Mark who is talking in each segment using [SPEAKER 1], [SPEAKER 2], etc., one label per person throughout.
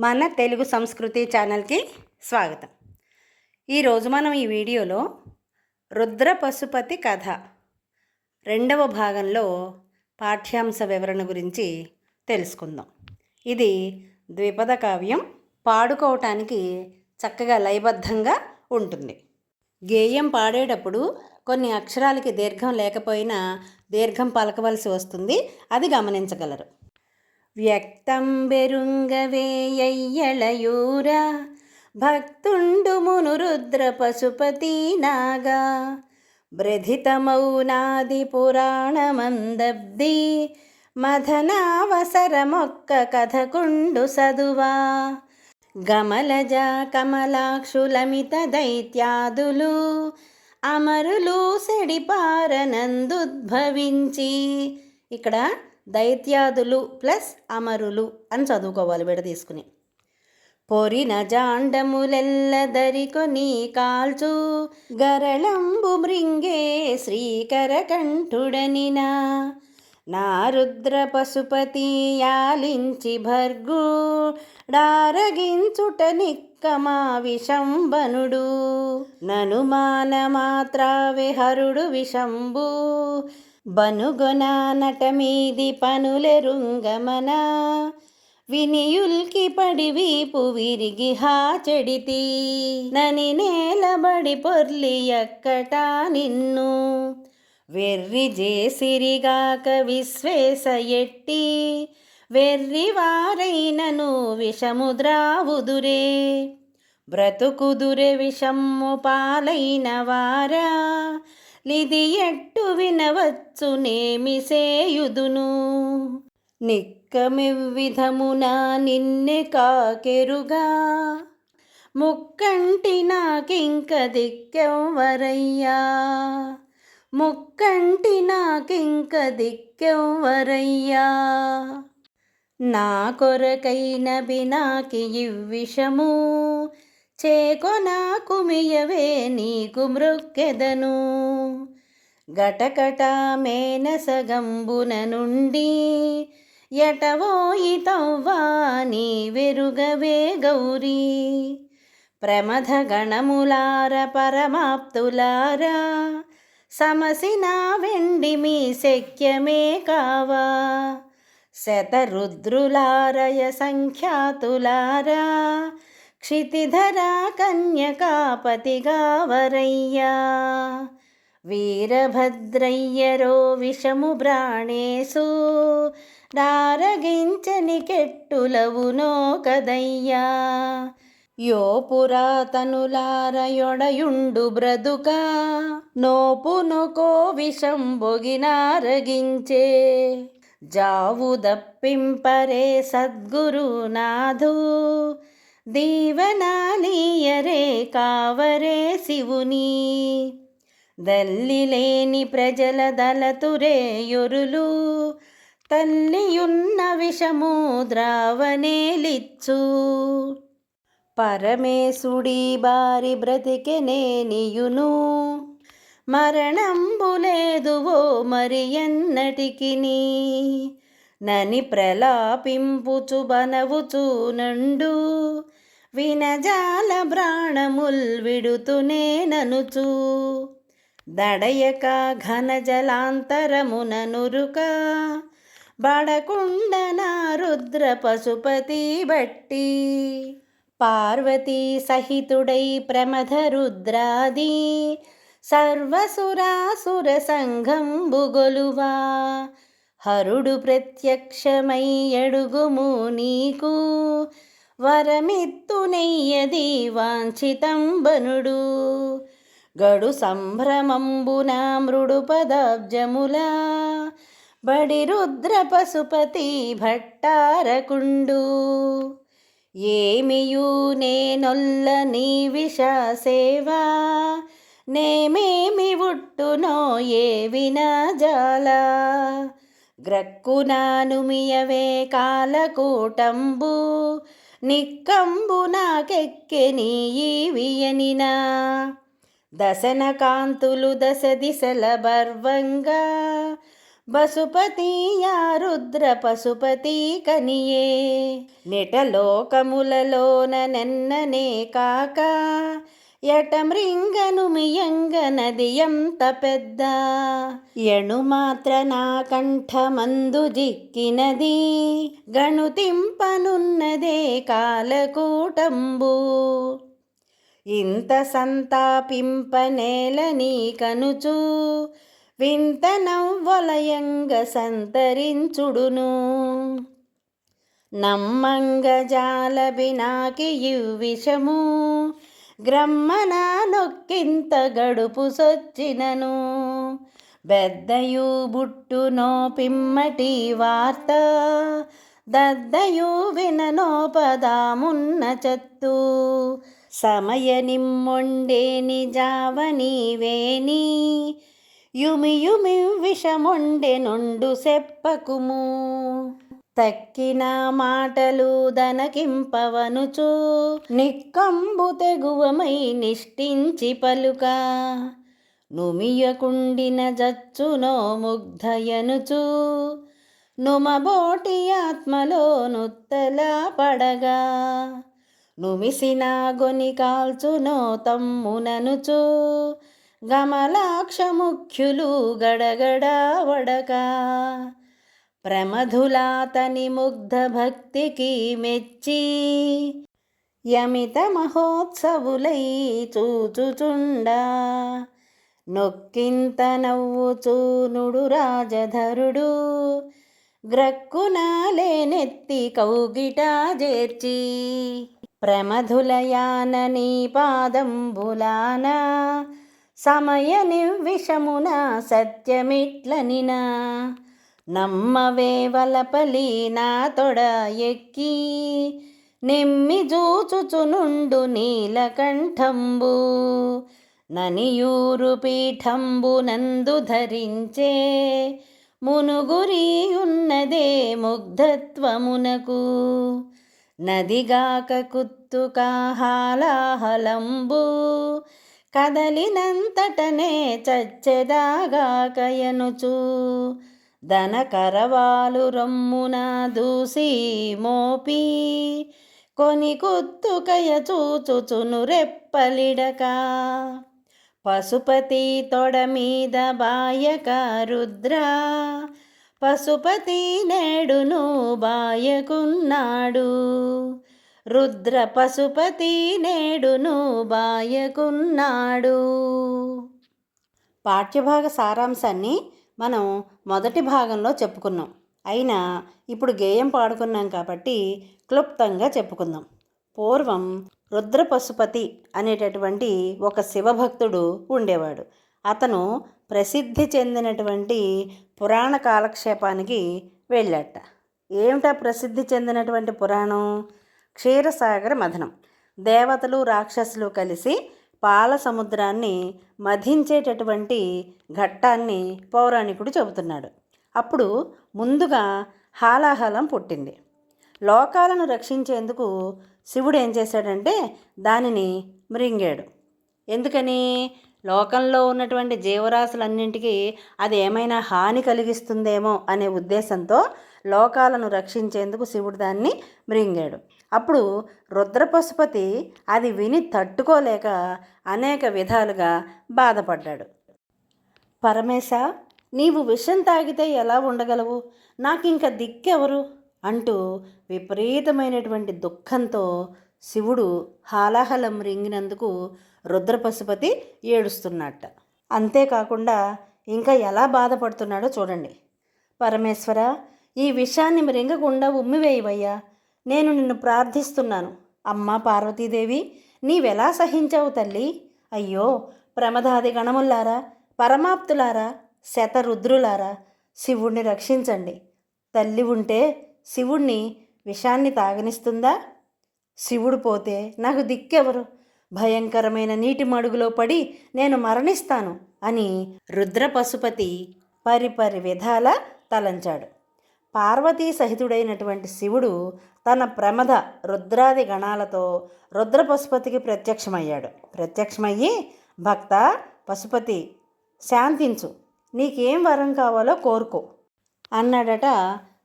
[SPEAKER 1] మన తెలుగు సంస్కృతి ఛానల్కి స్వాగతం. ఈరోజు మనం ఈ వీడియోలో రుద్ర పశుపతి కథ రెండవ భాగంలో పాఠ్యాంశ వివరణ గురించి తెలుసుకుందాం. ఇది ద్విపద కావ్యం. పాడుకోవటానికి చక్కగా లయబద్ధంగా ఉంటుంది. గేయం పాడేటప్పుడు కొన్ని అక్షరాలకి దీర్ఘం లేకపోయినా దీర్ఘం పలకవలసి వస్తుంది. అది గమనించగలరు. వ్యక్తం బెరుంగవేయ్యళయూరా భక్తుండు మునురుద్ర పశుపతి నాగా బ్రధితమౌనాది పురాణమందబ్ది మథనావసరమొక్క కథకుండు సదువా గమలజ కమలాక్షులమిత దైత్యాదులు అమరులు సెడిపారనందుద్భవించి ఇక్కడ దైత్యాదులు ప్లస్ అమరులు అని చదువుకోవాలి విడ తీసుకుని. పొరిన జాండములెల్లదరికొని కాల్చు గరళంబు మృంగే శ్రీకర కంఠుడనినా నా రుద్ర పశుపతి యాలించి భర్గు డారగించుట నిక్కమా విషంబనుడు నను మాన మాత్రా విహరుడు విషంబు బనుగొన నటమీది పనులెరుంగమన. వినియుల్కి పడి వీపు విరిగి హాచెడితి నని నేలబడి పొర్లి ఎక్కటా నిన్ను. వెర్రి జేసిరిగాక విశ్వేశ ఎట్టి. వెర్రి వారైనను విషముద్రావుదురే. బ్రతుకుదురే విషమ్ము పాలైన వారా. లిది ఎట్టు వినవచ్చునేమి సేయుదును. నిక్కమివిధమున నిన్నె కాకెరుగా. ముక్కంటి నాకింక దిక్కెవ్వరయ్యా. ముక్కంటి నాకింక దిక్కెవ్వరయ్యా. నా కొరకైన బినాకి ఇవ్విషము. చేకొనా కుమియవే నీకు మృక్కెదను. గటకట మేనసగంబున నుండి ఎటవోయితవ్వా నీ వెరుగవే గౌరీ. ప్రమథ గణములార పరమాప్తులారా సమసిన వెండి మీ శక్యమే కావా. శతరుద్రులారయ సంఖ్యాతులారా క్షితిధరా కన్యకాపతిగా వరయ్యా వీరభద్రయ్యరో విషము బ్రాణేసు దారగించని కెట్టులవునో కదయ్యా. యో పురాతనులారయొడయుండు బ్రదుక నోపునొకో విషం బొగినారగించే జావు దప్పింపరే సద్గురునాథు. దీవనాలీయరే కావరే శివుని. దల్లిలేని ప్రజల దళతురేయురులు తల్లియున్న విషము ద్రావనేలిచ్చు పరమేశుడి బారి బ్రతికెనేనియును మరణంబు లేదువో మరి ఎన్నటికిని. నని ప్రలాపింపుచు బనవుచు నండు. వినజాల ప్రాణముల్ విడుతునేననుచు దడయక ఘనజలాంతరముననురుక. జలాంతరమున బడకుండ నా రుద్ర పశుపతి బట్టి. పార్వతీ సహితుడై ప్రమథ రుద్రాది. సర్వసురాసుర సంఘం బుగొలువా హరుడు ప్రత్యక్షమై ఎడుగుము నీకు. వరమిత్తునెయ్యది వాంఛితం బనుడు గడు సంభ్రమంబున మృడు పదాబ్జములా. బడి రుద్ర పశుపతి భట్టారకుండు. ఏమియు నేనొల్ల నీ విషా సేవా నేమేమి ఉట్టునో ఏ వినాజాల? గ్రక్కునానుమియవే కాలకూటంబు. నిక్కంబు నాకెక్కె నీ వియనినా దశన కాంతులు దశ దిశల బర్వంగా. బసుపతియా రుద్ర పశుపతి కనియే. నిటలోకములలోన నెన్ననే కాక. ఎటమ్రింగను మియంగ నది ఎంత పెద్ద ఎణు మాత్ర నా కంఠమందు జిక్కినది. గణుతింపనున్నదే కాలకూటంబు. ఇంత సంతాపింపనేల నీ కనుచు వింత నవ్వలయంగ సంతరించుడును నమ్మంగ జాలబినాకి విషము గ్రమ్మన నొక్కింత గడుపు సొచ్చినను. బెద్దయు బుట్టునో పిమ్మటి వార్త దద్దయు విననో పదామున్న చత్తు. సమయ నిమ్మొండేని జావనీవేని యుమి యుమి విషమొండె నుండు సెప్పకుము. తక్కిన మాటలు దనకింపవనుచు. నిక్కంబు తెగువమై నిష్ఠించి పలుక. నుమియకుండిన జచ్చునో ముగ్ధయనుచు. నుమబోటి ఆత్మలో నుత్తల పడగా. నుమిసిన గొని కాల్చునో తమ్ముననుచు. గమలాక్షముఖ్యులు గడగడ వడక. ప్రమధులాతని ముగ్ధ భక్తికి మెచ్చి యమిత మహోత్సవులై చూచుచుండా నొక్కింత నవ్వు చూనుడు రాజధరుడు గ్రక్కునాలేనెత్తి కౌగిటా చేర్చి ప్రమధులయానని పాదంబులాన సమయ నిర్విషమున సత్యమిట్లనినా నమ్మవే వలపలి నా తొడ ఎక్కి నెమ్మి జూచుచునుండు నీలకంఠంబు ననియూరు పీఠంబు నందు ధరించే మునుగురి ఉన్నదే ముగ్ధత్వమునకు. నదిగాక కుత్తుకాహాలాహలంబు కదలినంతటనే చచ్చెదాగాకయనుచు దన కరవాలు రొమ్మున దూసి మోపి కొని కుత్తుకయ చూచుచును రెప్పలిడక. పశుపతి తొడ మీద బాయక రుద్ర పశుపతి నేడును బాయకున్నాడు. రుద్ర పశుపతి నేడును బాయకున్నాడు. పాఠ్యభాగ సారాంశాన్ని మనం మొదటి భాగంలో చెప్పుకున్నాం. అయినా ఇప్పుడు గేయం పాడుకున్నాం కాబట్టి క్లుప్తంగా చెప్పుకుందాం. పూర్వం రుద్ర పశుపతి అనేటటువంటి ఒక శివభక్తుడు ఉండేవాడు. అతను ప్రసిద్ధి చెందినటువంటి పురాణ కాలక్షేపానికి వెళ్ళాట ఏమిటా ప్రసిద్ధి చెందినటువంటి పురాణం? క్షీరసాగర మథనం. దేవతలు రాక్షసులు కలిసి పాల సముద్రాన్ని మధించేటటువంటి ఘట్టాన్ని పౌరాణికుడు చెబుతున్నాడు. అప్పుడు ముందుగా హాలాహలం పుట్టింది. లోకాలను రక్షించేందుకు శివుడు ఏం చేశాడంటే దానిని మృంగాడు. ఎందుకని? లోకంలో ఉన్నటువంటి జీవరాశులన్నింటికీ అది ఏమైనా హాని కలిగిస్తుందేమో అనే ఉద్దేశంతో లోకాలను రక్షించేందుకు శివుడు దాన్ని మృంగాడు. అప్పుడు రుద్రపశుపతి అది విని తట్టుకోలేక అనేక విధాలుగా బాధపడ్డాడు. పరమేశ నీవు విషం తాగితే ఎలా ఉండగలవు? నాకు ఇంకా దిక్కెవరు? అంటూ విపరీతమైనటువంటి దుఃఖంతో శివుడు హాలాహలం రింగినందుకు రుద్రపశుపతి ఏడుస్తున్నట్ట. అంతేకాకుండా ఇంకా ఎలా బాధపడుతున్నాడో చూడండి. పరమేశ్వర ఈ విషయాన్ని మరింగకుండా ఉమ్మివేయవయ్యా నేను నిన్ను ప్రార్థిస్తున్నాను. అమ్మ పార్వతీదేవి నీవెలా సహించావు తల్లి? అయ్యో ప్రమదాది గణములారా పరమాప్తులారా శతరుద్రులారా శివుణ్ణి రక్షించండి. తల్లి ఉంటే శివుణ్ణి విషాన్ని తాగనిస్తుందా? శివుడు పోతే నాకు దిక్కెవరు? భయంకరమైన నీటి మడుగులో పడి నేను మరణిస్తాను అని రుద్ర పశుపతి పరిపరి విధాల తలంచాడు. పార్వతీ సహితుడైనటువంటి శివుడు తన ప్రమద రుద్రాది గణాలతో రుద్ర పశుపతికి ప్రత్యక్షమయ్యాడు. ప్రత్యక్షమయ్యి భక్త పశుపతి శాంతించు. నీకేం వరం కావాలో కోరుకో అన్నాడట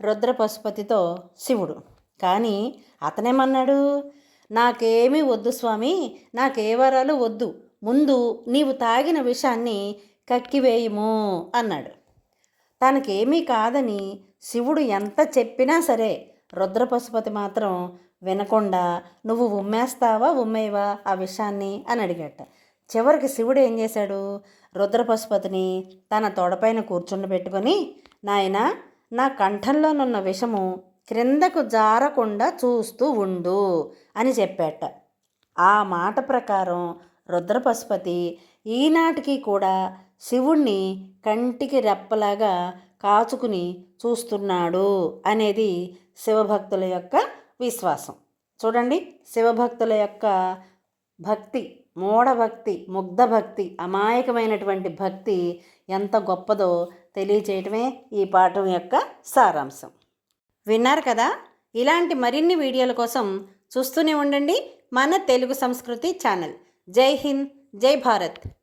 [SPEAKER 1] రుద్ర పశుపతితో శివుడు. కానీ అతనేమన్నాడు? నాకేమీ వద్దు స్వామి నాకే వరాలు వద్దు. ముందు నీవు తాగిన విషాన్ని కక్కివేయుము అన్నాడు. తనకేమీ కాదని శివుడు ఎంత చెప్పినా సరే రుద్ర పశుపతి మాత్రం వినకుండా నువ్వు ఉమ్మేస్తావా ఉమ్మేవా ఆ విషయాన్ని అని అడిగాట. చివరికి శివుడు ఏం చేశాడు? రుద్ర పశుపతిని తన తొడపైన కూర్చుండబెట్టుకొని నాయన నా కంఠంలోనున్న విషము క్రిందకు జారకుండా చూస్తూ ఉండు అని చెప్పాట. ఆ మాట ప్రకారం రుద్ర పశుపతి ఈనాటికి కూడా శివుణ్ణి కంటికి రెప్పలాగా కాచుకుని చూస్తున్నాడు అనేది శివభక్తుల యొక్క విశ్వాసం. చూడండి శివభక్తుల యొక్క భక్తి మూఢభక్తి ముగ్ధ భక్తి అమాయకమైనటువంటి భక్తి ఎంత గొప్పదో తెలియచేయటమే ఈ పాఠం యొక్క సారాంశం. విన్నారు కదా? ఇలాంటి మరిన్ని వీడియోల కోసం చూస్తూనే ఉండండి మన తెలుగు సంస్కృతి ఛానల్. జై హింద్ జై భారత్.